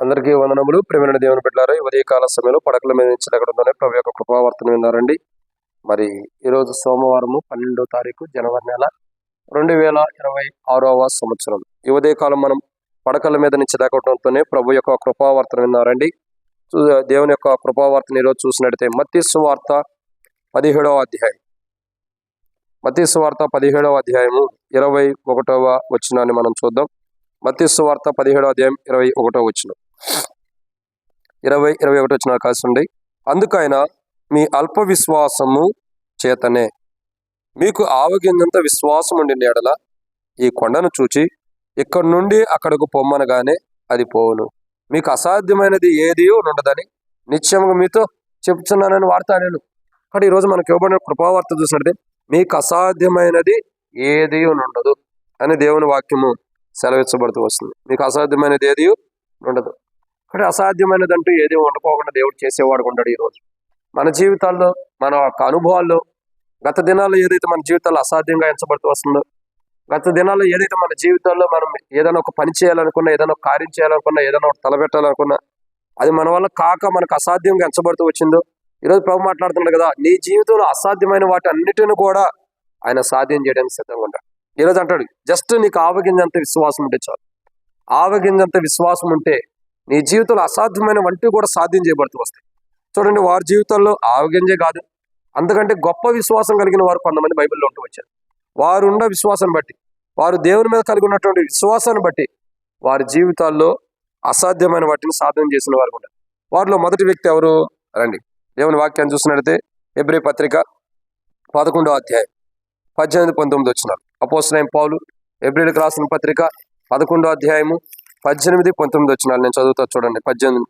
అందరికీ వందనములు. ప్రేమైన దేవుని బిడ్డారు ఉదయకాల సమయంలో పడకల మీద నుంచి ఎక్కడంలోనే ప్రభు యొక్క కృపావర్తన విన్నారండి. మరి ఈరోజు సోమవారము పన్నెండో తారీఖు జనవరి నెల రెండు వేల ఇరవై ఆరవ సంవత్సరం. ఈ ఉదయకాలం మనం పడకల మీద నుంచి దాకడంతోనే ప్రభు యొక్క కృపావర్తన విన్నారండి. దేవుని యొక్క కృపావర్తన ఈరోజు చూసినట్టయితే మత్తి వార్త పదిహేడవ అధ్యాయం. మత్తి వార్త పదిహేడవ అధ్యాయము ఇరవై ఒకటవ వచ్చినాన్ని మనం చూద్దాం. మత్తి వార్త పదిహేడవ అధ్యాయం ఇరవై ఒకటవ వచ్చినాం ఇరవై ఇరవై ఒకటి వచ్చిన కాసి ఉంది. అందుకైన మీ అల్ప విశ్వాసము చేతనే మీకు ఆవగిందంత విశ్వాసం ఉండి ఎడల ఈ కొండను చూచి ఇక్కడ నుండి అక్కడకు పొమ్మనగానే అది పోవును. మీకు అసాధ్యమైనది ఏది ఉండదని నిశ్చయంగా మీతో చెప్తున్నానని వార్త నేను. కానీ ఈరోజు మనకి ఇవ్వబడిన కృపావార్త చూసినట్టే మీకు అసాధ్యమైనది ఏది ఉండదు అని దేవుని వాక్యము సెలవిచ్చబడుతూ వస్తుంది. మీకు అసాధ్యమైనది ఏది ఉండదు. కానీ అసాధ్యమైనది అంటూ ఏది ఉండకోకుండా దేవుడు చేసేవాడు ఉండడు ఈరోజు మన జీవితాల్లో మన యొక్క అనుభవాల్లో గత దినాల్లో ఏదైతే మన జీవితాల్లో అసాధ్యంగా ఎంచబడుతూ వస్తుందో గత దినాల్లో ఏదైతే మన జీవితాల్లో మనం ఏదైనా ఒక పని చేయాలనుకున్నా ఏదైనా ఒక కార్యం చేయాలనుకున్నా ఏదైనా ఒక తలపెట్టాలనుకున్నా అది మన వల్ల కాక మనకు అసాధ్యంగా ఎంచబడుతూ వచ్చిందో ఈరోజు ప్రభు మాట్లాడుతున్నాడు కదా నీ జీవితంలో అసాధ్యమైన వాటి అన్నిటిని కూడా ఆయన సాధ్యం చేయడానికి సిద్ధంగా ఉంటాడు ఈరోజు అంటాడు జస్ట్ నీకు ఆవగింజంత విశ్వాసం ఉంటే చాలు. ఆవగింజంత విశ్వాసం ఉంటే నీ జీవితంలో అసాధ్యమైన వంటివి కూడా సాధ్యం చేయబడుతూ వస్తాయి. చూడండి వారి జీవితంలో ఆరోగ్యంజే కాదు. అందుకంటే గొప్ప విశ్వాసం కలిగిన వారు కొంతమంది బైబిల్లో ఉంటూ వచ్చారు. వారు ఉన్న విశ్వాసాన్ని బట్టి వారు దేవుని మీద కలిగి ఉన్నటువంటి విశ్వాసాన్ని బట్టి వారి జీవితాల్లో అసాధ్యమైన వాటిని సాధన చేసిన వారు కూడా వారిలో మొదటి వ్యక్తి ఎవరు? రండి. దేవుని వాక్యాన్ని చూసినట్లయితే ఎబ్రి పత్రిక పదకొండో అధ్యాయం పద్దెనిమిది పంతొమ్మిది వచ్చినారు. అపోసనయం పౌలు ఎబ్రిల్కి రాసిన పత్రిక పదకొండో అధ్యాయము పద్దెనిమిది పంతొమ్మిది వచ్చినాలు నేను చదువుతా చూడండి. పద్దెనిమిది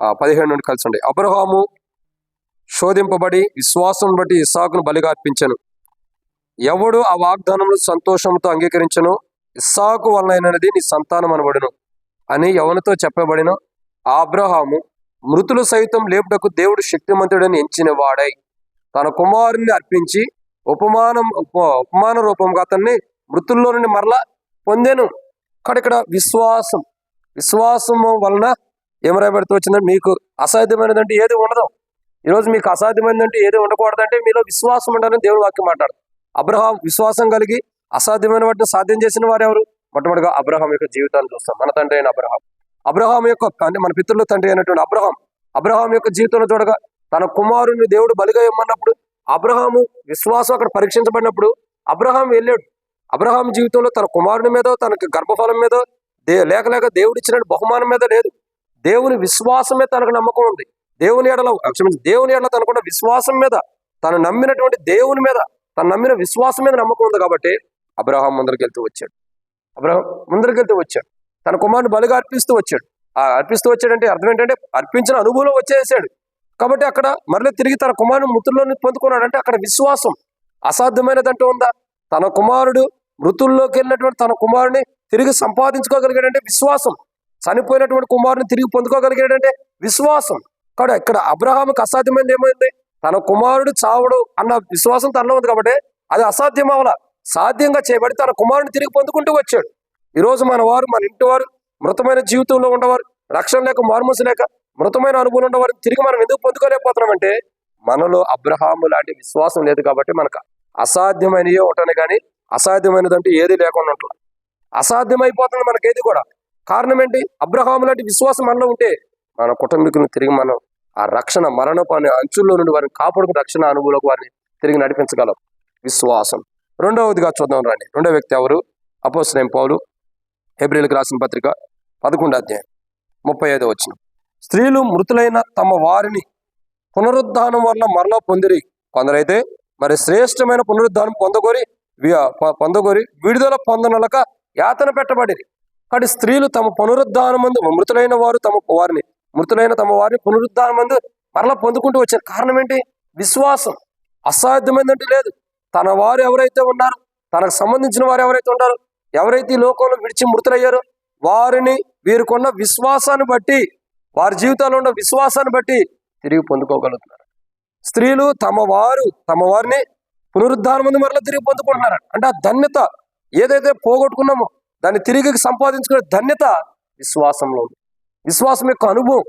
ఆ, పదిహేడు నుండి కలిసి ఉండే అబ్రహాము శోధింపబడి విశ్వాసం బట్టి ఇస్సాకును బలిగా అర్పించను ఎవడు ఆ వాగ్దానములు సంతోషంతో అంగీకరించను? ఇస్సాకు వలనైనది నీ సంతానం అనబడును అని ఎవరితో చెప్పబడిన? ఆ అబ్రహాము మృతులు సైతం లేపుటకు దేవుడు శక్తిమంతుడని ఎంచిన వాడై తన కుమారుని అర్పించి ఉపమానం ఉపమాన రూపంగా అతన్ని మృతుల్లో నుండి మరలా పొందెను. ఇక్కడ ఇక్కడ విశ్వాసం విశ్వాసము వలన ఏం రాయబడుతూ వచ్చిందంటే మీకు అసాధ్యమైనదంటే ఏది ఉండదు. ఈరోజు మీకు అసాధ్యమైనదంటే ఏది ఉండకూడదంటే మీలో విశ్వాసం ఉండాలని దేవుడు వాక్యం మాట్లాడు అబ్రహాం విశ్వాసం కలిగి అసాధ్యమైన వాటిని సాధ్యం చేసిన వారు ఎవరు? మొట్టమొదటిగా అబ్రహాం యొక్క జీవితాన్ని చూస్తాం. మన తండ్రి అయిన అబ్రహాం. అబ్రహాం యొక్క అంటే మన పితృల తండ్రి అయినటువంటి అబ్రహాం. అబ్రహాం యొక్క జీవితంలో చూడగా తన కుమారుని దేవుడు బలిగా ఇమ్మన్నప్పుడు అబ్రహాము విశ్వాసం అక్కడ పరీక్షించబడినప్పుడు అబ్రహాం వెళ్ళాడు. అబ్రహాం జీవితంలో తన కుమారుని మీద తనకి గర్భఫలం మీద దే లేక లేక దేవుడు బహుమానం మీద లేదు. దేవుని విశ్వాసమే తనకు నమ్మకం ఉంది. దేవుని ఎడల క్షమించి దేవుని ఎడల తనకున్న విశ్వాసం మీద తను నమ్మినటువంటి దేవుని మీద తను నమ్మిన విశ్వాసం మీద నమ్మకం ఉంది కాబట్టి అబ్రహాం ముందరికి వెళ్తూ వచ్చాడు. అబ్రహాం ముందరికి వెళ్తూ వచ్చాడు. తన కుమారుని బలిగా అర్పిస్తూ వచ్చాడు. ఆ అర్పిస్తూ వచ్చాడంటే అర్థం ఏంటంటే అర్పించిన అనుభవం వచ్చేసాడు. కాబట్టి అక్కడ మరలా తిరిగి తన కుమారుని మృతుల్లోని పొందుకున్నాడు అంటే అక్కడ విశ్వాసం అసాధ్యమైనదంటూ ఉందా? తన కుమారుడు మృతుల్లోకి వెళ్ళినటువంటి తన కుమారుని తిరిగి సంపాదించుకోగలిగాడంటే విశ్వాసం. చనిపోయినటువంటి కుమారుని తిరిగి పొందుకోగలిగాడంటే విశ్వాసం. కాబట్టి ఇక్కడ అబ్రహాంకి అసాధ్యమైనది ఏమైంది? తన కుమారుడు చావడు అన్న విశ్వాసం తనలో ఉంది కాబట్టి అది అసాధ్యం అవల. సాధ్యంగా చేయబడి తన కుమారుని తిరిగి పొందుకుంటూ వచ్చాడు. ఈరోజు మన వారు మన ఇంటి వారు మృతమైన జీవితంలో ఉండవారు రక్షణ లేక మార్మూసి లేక మృతమైన అనుభవం ఉన్నవారు తిరిగి మనం ఎందుకు పొందుకోలేకపోతున్నామంటే మనలో అబ్రహాము లాంటి విశ్వాసం లేదు కాబట్టి మనకు అసాధ్యమైనవి ఉంటాను కానీ అసాధ్యమైనదంటే ఏది లేకుండా ఉంటుంది. అసాధ్యమైపోతుంది మనకేది కూడా. కారణం ఏంటి? అబ్రహాము లాంటి విశ్వాసం మనలో ఉంటే మన కుటుంబీకులను తిరిగి మనం ఆ రక్షణ మరణపు అనే అంచుల్లో నుండి వారిని కాపాడుకుని రక్షణ అనుభవంలోకి వారిని తిరిగి నడిపించగలం. విశ్వాసం. రెండవదిగా చూద్దాం రండి. రెండో వ్యక్తి ఎవరు? అపోసరేం పౌలు ఏప్రిల్కి రాసిన పత్రిక పదకొండు అధ్యాయం ముప్పై ఐదో వచ్చిన స్త్రీలు మృతులైన తమ వారిని పునరుద్ధానం వల్ల మరలా పొందిరి. కొందరైతే మరి శ్రేష్టమైన పునరుద్ధానం పొందగోరి పొందగోరి విడుదల పొందనలక యాతన పెట్టబడి కాబట్టి స్త్రీలు తమ పునరుద్ధానం మందు మృతులైన వారు తమ వారిని మృతులైన తమ వారిని పునరుద్ధానం మందు మరలా పొందుకుంటూ వచ్చారు. కారణం ఏంటి? విశ్వాసం. అసాధ్యమైందంటే లేదు. తన వారు ఎవరైతే ఉన్నారో తనకు సంబంధించిన వారు ఎవరైతే ఉన్నారు ఎవరైతే ఈ లోకంలో విడిచి మృతులయ్యారో వారిని వీరికున్న విశ్వాసాన్ని బట్టి వారి జీవితాల్లో ఉన్న విశ్వాసాన్ని బట్టి తిరిగి పొందుకోగలుగుతున్నారు. స్త్రీలు తమ వారు తమ వారిని పునరుద్ధానం ఉంది మరలా తిరిగి పొందుకుంటున్నారు అంటే ఆ ధన్యత ఏదైతే పోగొట్టుకున్నామో దాన్ని తిరిగి సంపాదించుకునే ధన్యత విశ్వాసంలో ఉంది. విశ్వాసం యొక్క అనుభవం.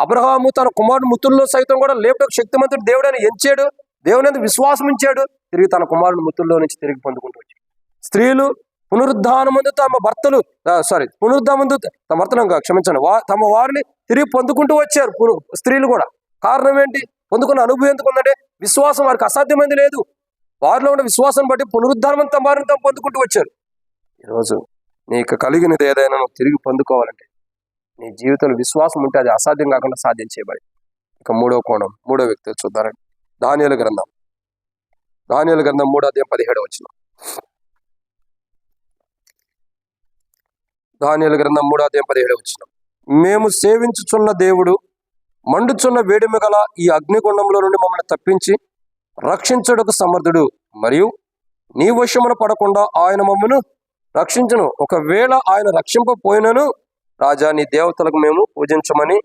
అబ్రహాము తన కుమారుడు ముత్తుల్లో సైతం కూడా లేపటకు శక్తిమంతుడు దేవుడని ఎంచాడు. దేవుని ఎందుకు విశ్వాసం ఇచ్చాడు తిరిగి తన కుమారుడు ముత్తుల్లో నుంచి తిరిగి పొందుకుంటూ వచ్చాడు. స్త్రీలు పునరుద్ధానమందు తమ భర్తలు సారీ పునరుద్ధామందు తమ భర్తలు క్షమించండి. వా తమ వారిని తిరిగి పొందుకుంటూ వచ్చారు పును- స్త్రీలు కూడా. కారణం ఏంటి? పొందుకున్న అనుభవం ఎందుకు ఉందంటే విశ్వాసం వారికి అసాధ్యమైంది లేదు. వారిలో ఉన్న విశ్వాసం బట్టి పునరుద్ధానం తమ తాము పొందుకుంటూ వచ్చారు. ఈరోజు నీకు కలిగినది ఏదైనా నువ్వు తిరిగి పొందుకోవాలంటే నీ జీవితంలో విశ్వాసం ఉంటే అది అసాధ్యం కాకుండా సాధ్యం చేయబడి. ఇక మూడో కోణం మూడో వ్యక్తి చూద్దారండి. ధాన్యాల గ్రంథం. ధాన్యాల గ్రంథం మూడో అధ్యాయం పదిహేడు వచ్చిన ధాన్యాల గ్రంథం మూడో అధ్యాయం పదిహేడు వచ్చిన మేము సేవించుచున్న దేవుడు మండుచున్న వేడిమి గల ఈ అగ్నిగుండంలో నుండి మమ్మల్ని తప్పించి రక్షించడకు సమర్థుడు. మరియు నీ వశమున పడకుండా ఆయన మమ్మను రక్షించను. ఒకవేళ ఆయన రక్షింపపోయినను రాజా నీ దేవతలకు మేము పూజించమని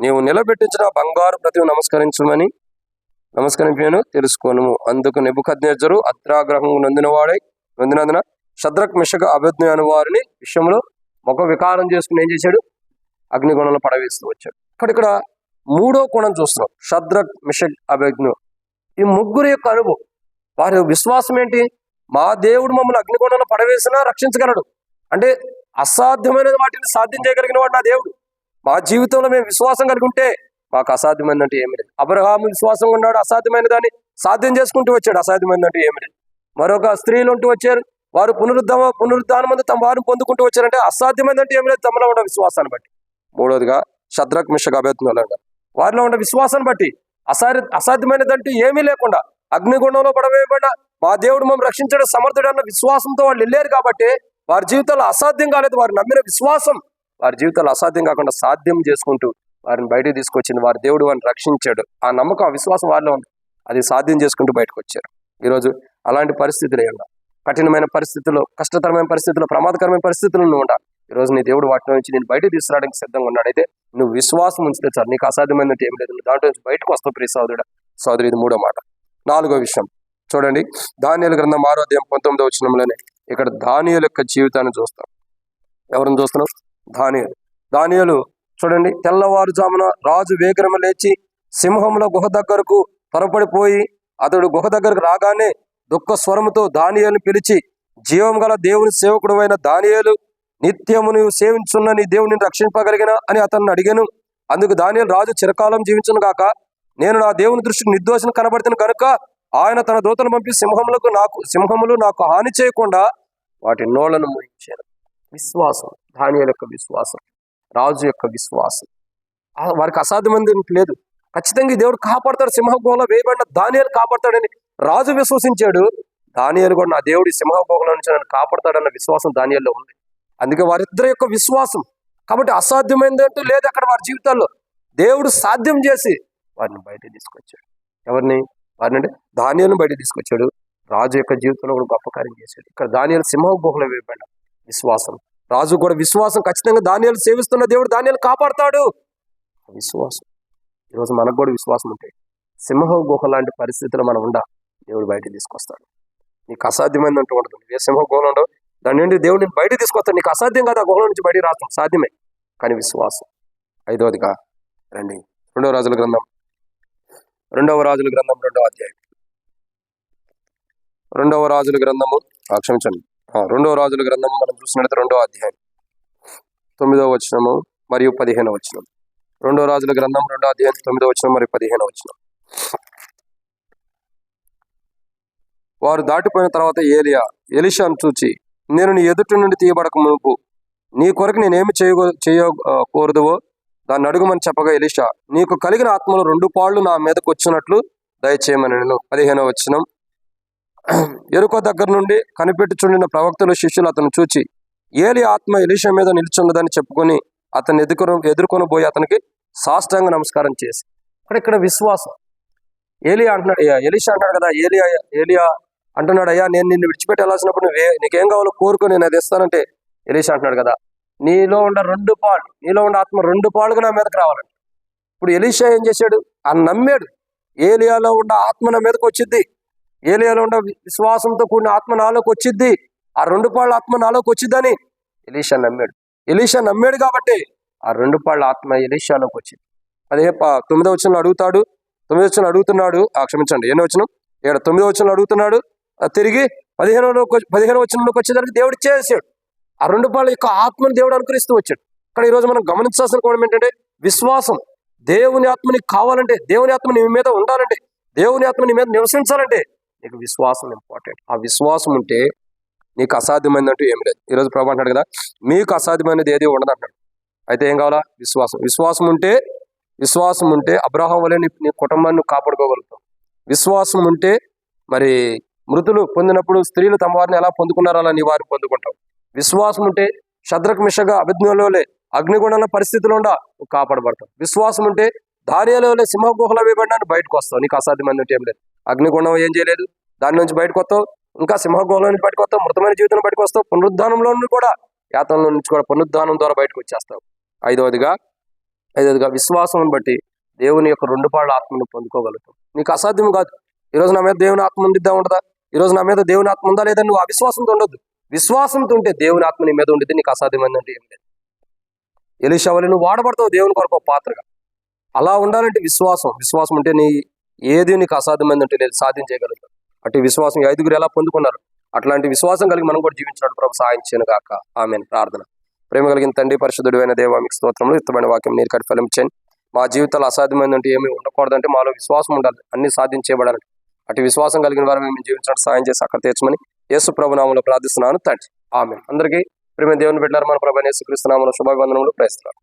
నీవు నిలబెట్టించిన బంగారు ప్రతిమ నమస్కరించమని నమస్కరించాను తెలుసుకోను అందుకు నెబుకద్నేజరు అత్రాగ్రహం నొందినవాడై నొందినందున శద్రక్ మిషక అభిజ్ఞ అను వారిని విషయంలో ముఖ వికారం చేసుకుని ఏం చేశాడు? అగ్నిగుణంలో పడవేస్తూ వచ్చాడు. ఇక్కడ ఇక్కడ మూడో కోణం చూస్తున్నాం. శద్రక్ మిషక్ అభిజ్ఞ ఈ ముగ్గురు యొక్క అనుభవం. వారి విశ్వాసం ఏంటి? మా దేవుడు మమ్మల్ని అగ్నికొండలో పడవేసినా రక్షించగలడు. అంటే అసాధ్యమైన వాటిని సాధ్యం చేయగలిగిన వాడు నా దేవుడు. మా జీవితంలో మేము విశ్వాసం కలిగి ఉంటే మాకు అసాధ్యమైనట్టు ఏమి లేదు. అబ్రహాము విశ్వాసం ఉన్నాడు అసాధ్యమైన దాన్ని సాధ్యం చేసుకుంటూ వచ్చాడు అసాధ్యమైనట్టు ఏమి లేదు. మరొక స్త్రీలు ఉంటూ వచ్చారు. వారు పునరుద్ధమ పునరుద్ధానం మంది తమ వారిని పొందుకుంటూ వచ్చారంటే అసాధ్యమైనట్టు ఏమి లేదు. తమలో ఉన్న విశ్వాసాన్ని బట్టి. మూడోదిగా శద్రక్ మిషక్ అభ్యర్థులు వారిలో ఉన్న విశ్వాసాన్ని బట్టి అసాధ్య అసాధ్యమైనదంటూ ఏమీ లేకుండా అగ్నిగుణంలో పడవేయబడిన మా దేవుడు మమ్మల్ని రక్షించడం సమర్థుడు అన్న విశ్వాసంతో వాళ్ళు వెళ్ళారు కాబట్టి వారి జీవితంలో అసాధ్యం కాలేదు. వారు నమ్మిన విశ్వాసం వారి జీవితాలు అసాధ్యం కాకుండా సాధ్యం చేసుకుంటూ వారిని బయటకు తీసుకొచ్చింది. వారి దేవుడు వారిని రక్షించాడు. ఆ నమ్మకం ఆ విశ్వాసం వారిలో ఉంది. అది సాధ్యం చేసుకుంటూ బయటకు వచ్చారు. ఈరోజు అలాంటి పరిస్థితులు ఏమన్నా? కఠినమైన పరిస్థితుల్లో కష్టతరమైన పరిస్థితుల్లో ప్రమాదకరమైన పరిస్థితుల్లో ఉండాలి ఈరోజు నీ దేవుడు వాటి నుంచి నేను బయటకు తీసుకురావడానికి సిద్ధంగా ఉన్నాడు. అయితే నువ్వు విశ్వాసం ఉంచితే సార్ నీకు అసాధ్యమైనట్టు ఏం లేదు. నువ్వు దాంట్లో నుంచి బయటకు వస్తావు ప్రియ సోదరుడు సోదరు ఇది మూడో మాట. నాలుగో విషయం. చూడండి. ధాన్యాల గ్రంథం ఆరో దేవం పంతొమ్మిదో వచ్చినంలోనే ఇక్కడ ధాన్యాల యొక్క జీవితాన్ని చూస్తాం. ఎవరిని చూస్తున్నాం ధాన్యాలు ధాన్యాలు చూడండి. తెల్లవారుజామున రాజు వేగరమ లేచి సింహంలో గుహ దగ్గరకు త్వరపడిపోయి అతడు గుహ దగ్గరకు రాగానే దుఃఖ స్వరముతో దానియేలు పిలిచి జీవం గల దేవుని సేవకుడు అయిన దానియేలు నిత్యము నీవు సేవించున్న నీ దేవుని రక్షింపగలిగిన అని అతన్ని అడిగాను. అందుకు దానియలు రాజు చిరకాలం జీవించను గాక. నేను నా దేవుని దృష్టికి నిర్దోషం కనబడుతున్న కనుక ఆయన తన దూతను పంపి సింహములకు నాకు సింహములు నాకు హాని చేయకుండా వాటి నోళ్ళను ముయించాను. విశ్వాసం ధాన్యాల యొక్క విశ్వాసం రాజు యొక్క విశ్వాసం. వారికి అసాధ్యమైనది లేదు. ఖచ్చితంగా దేవుడు కాపాడతాడు. సింహ వేయబడిన ధాన్యాలు కాపాడతాడని రాజు విశ్వసించాడు. ధాన్యాలు కూడా నా దేవుడి సింహ నుంచి నన్ను కాపాడతాడన్న విశ్వాసం ధాన్యాల్లో ఉంది. అందుకే వారిద్దరి యొక్క విశ్వాసం. కాబట్టి అసాధ్యమైనది అంటూ లేదు అక్కడ వారి జీవితాల్లో. దేవుడు సాధ్యం చేసి వారిని బయట తీసుకొచ్చాడు. ఎవరిని? వారిని అంటే ధాన్యాలను బయట తీసుకొచ్చాడు. రాజు యొక్క జీవితంలో కూడా గొప్ప కార్యం చేశాడు. ఇక్కడ ధాన్యాలు సింహ గుహలో వేయబడ్డాడు విశ్వాసం. రాజు కూడా విశ్వాసం. ఖచ్చితంగా ధాన్యాలు సేవిస్తున్న దేవుడు ధాన్యాలు కాపాడతాడు. విశ్వాసం. ఈరోజు మనకు కూడా విశ్వాసం ఉంటాయి సింహ గుహ లాంటి పరిస్థితులు మనం ఉండ దేవుడు బయట తీసుకొస్తాడు. నీకు అసాధ్యమైంది అంటూ ఉండదు. ఏ సింహ గుహలో ఉండవు దాని నుండి దేవుడు నేను బయట తీసుకొస్తాడు నీకు అసాధ్యం కాదు ఆ గుహలో నుంచి బయట రాస్తాం సాధ్యమే. కానీ విశ్వాసం. ఐదవదిగా రండి. రెండవ రాజుల గ్రంథం. రెండవ రాజుల గ్రంథం రెండవ అధ్యాయం. రెండవ రాజుల గ్రంథము క్షమించండి. రెండవ రాజుల గ్రంథము మనం చూసినట్లయితే రెండవ అధ్యాయం. తొమ్మిదవ వచనము మరియు పదిహేనవ వచనం. రెండవ రాజుల గ్రంథం రెండవ అధ్యాయం తొమ్మిదవ వచనం మరియు పదిహేనవ వచనం. వారు దాటిపోయిన తర్వాత ఏలియా ఎలిషాను చూచి నేను నీ ఎదుటి నుండి తీయబడక మునుపు నీ కొరకు నేనేమి చేయగో చేయకూడదువో దాన్ని అడుగుమని చెప్పగా ఎలిషా. నీకు కలిగిన ఆత్మలో రెండు పాళ్ళు నా మీదకు వచ్చినట్లు దయచేయమని నేను పదిహేనవ వచ్చినం ఎరుకో దగ్గర నుండి కనిపెట్టుచుండిన ప్రవక్తలు శిష్యులు అతను చూచి ఏలి ఆత్మ ఎలిషా మీద నిలుచున్నదని చెప్పుకొని అతను ఎదుర్కొన ఎదుర్కొని పోయి అతనికి సాష్టాంగ నమస్కారం చేసి. ఇక్కడ ఇక్కడ విశ్వాసం. ఏలియా అంటున్నాడు ఎలిషా అంటాడు కదా ఏలియా ఏలియా అంటున్నాడు అయ్యా నేను నిన్ను విడిచిపెట్టి వెళ్ళాల్సినప్పుడు నువ్వే నీకేం కావాలో కోరుకో నేను అది ఇస్తానంటే ఎలిషా అంటున్నాడు కదా. నీలో ఉన్న రెండు పాలు నీలో ఉన్న ఆత్మ రెండు పాలుగా నా మీదకి రావాలంట. ఇప్పుడు ఎలీషా ఏం చేశాడు? ఆ నమ్మాడు. ఏలియాలో ఉన్న ఆత్మ నా మీదకి వచ్చింది ఏలియాలో ఉన్న విశ్వాసంతో కూడిన ఆత్మ నాలోకి వచ్చింది ఆ రెండు పాళ్ళ ఆత్మ నాలోకి వచ్చిందని ఎలీషా నమ్మాడు. ఎలీషా నమ్మాడు కాబట్టి ఆ రెండు పాళ్ళ ఆత్మ ఎలీషాలోకి వచ్చింది. అదే తొమ్మిదో వచ్చిన అడుగుతాడు తొమ్మిదో వచ్చిన అడుగుతున్నాడు. ఆ క్షమించండి ఎన్నో వచ్చిన ఏడు తొమ్మిదో వచ్చిన అడుగుతున్నాడు తిరిగి పదిహేనులోకి పదిహేను వచ్చినలోకి వచ్చేదానికి దేవుడు చేసాడు ఆ రెండు పాళ్ళ యొక్క ఆత్మను దేవుడు అనుకరిస్తూ వచ్చాడు. ఇక్కడ ఈరోజు మనం గమనించాల్సిన కోణం ఏంటంటే విశ్వాసం. దేవుని ఆత్మని కావాలంటే దేవుని ఆత్మ నీ మీద ఉండాలంటే దేవుని ఆత్మ నీ మీద నివసించాలంటే నీకు విశ్వాసం ఇంపార్టెంట్ ఆ విశ్వాసం ఉంటే నీకు అసాధ్యమైనట్టు ఏమి లేదు. ఈరోజు ప్రభు అంటాడు కదా మీకు అసాధ్యమైనది ఏది ఉండదు అంటాడు అయితే ఏం కావాలా? విశ్వాసం. విశ్వాసం ఉంటే విశ్వాసం ఉంటే అబ్రహం వలె నీ నీ కుటుంబాన్ని కాపాడుకోగలుగుతావు. విశ్వాసం ఉంటే మరి మృతులు పొందినప్పుడు స్త్రీలు తమ వారిని ఎలా పొందుకున్నారో అలా నీ వారిని పొందుకుంటావు. విశ్వాసం ఉంటే శద్రక్ మిషగా అభిజ్ఞలోలే అగ్నిగుండాల పరిస్థితిలో ఉండా కాపాడబడతావు. విశ్వాసం ఉంటే దారియాలోలే సింహ గుహలో వేయబడినాన్ని బయటకు వస్తావు. నీకు అసాధ్యమైన ఏం లేదు. అగ్నిగుండం ఏం చేయలేదు. దాని నుంచి బయటకు వస్తావు. ఇంకా సింహ గుహలో నుంచి బయటకు వస్తావు. మృతమైన జీవితం బయటకు వస్తావు. పునరుద్ధానంలో కూడా యాతనలో నుంచి కూడా పునరుద్ధానం ద్వారా బయటకు వచ్చేస్తావు. ఐదవదిగా ఐదవదిగా విశ్వాసం బట్టి దేవుని యొక్క రెండు పాళ్ళ ఆత్మను పొందుకోగలుగుతావు. నీకు అసాధ్యం కాదు. ఈరోజు నా మీద దేవుని ఆత్మ ఉండిద్దా ఉండదా? ఈరోజు నా మీద దేవుని ఆత్మ ఉందా లేదా నువ్వు అవిశ్వాసంతో ఉండొద్దు. విశ్వాసంతో ఉంటే దేవుని ఆత్మ నీ మీద ఉండేది నీకు అసాధ్యమైందంటే ఏం లేదు. ఎలిషావలి నువ్వు వాడబడతావు దేవుని కొరకు ఒక పాత్రగా. అలా ఉండాలంటే విశ్వాసం. విశ్వాసం అంటే నీ ఏది నీకు అసాధ్యమైందంటే లేదు సాధించగలుగుతావు అటు విశ్వాసం ఐదుగురు ఎలా పొందుకున్నారు? అట్లాంటి విశ్వాసం కలిగి మనం కూడా జీవించినట్టు ప్రభు సాయం చేయను ఆమె ప్రార్థన. ప్రేమ కలిగిన తండ్రి పరిశుద్ధుడు అయిన దేవా మీకు స్తోత్రములు. ఇష్టమైన వాక్యం నీరు కట్టి ఫలించండి మా జీవితాలు అసాధ్యమైందంటే ఏమీ ఉండకూడదంటే మాలో విశ్వాసం ఉండాలి. అన్ని సాధించేయబడాలి అటు విశ్వాసం కలిగిన వారు మేము జీవించడానికి సాయం చేసి అక్కడ తీర్చమని యేసు ప్రభునామంలో ప్రార్థిస్తున్నాను తండ్రి. ఆమె అందరికీ ప్రేమ దేవుని పెట్టారు మన ప్రభు యేసు క్రీస్తు శుభాభివందనములు ప్రయత్నాలు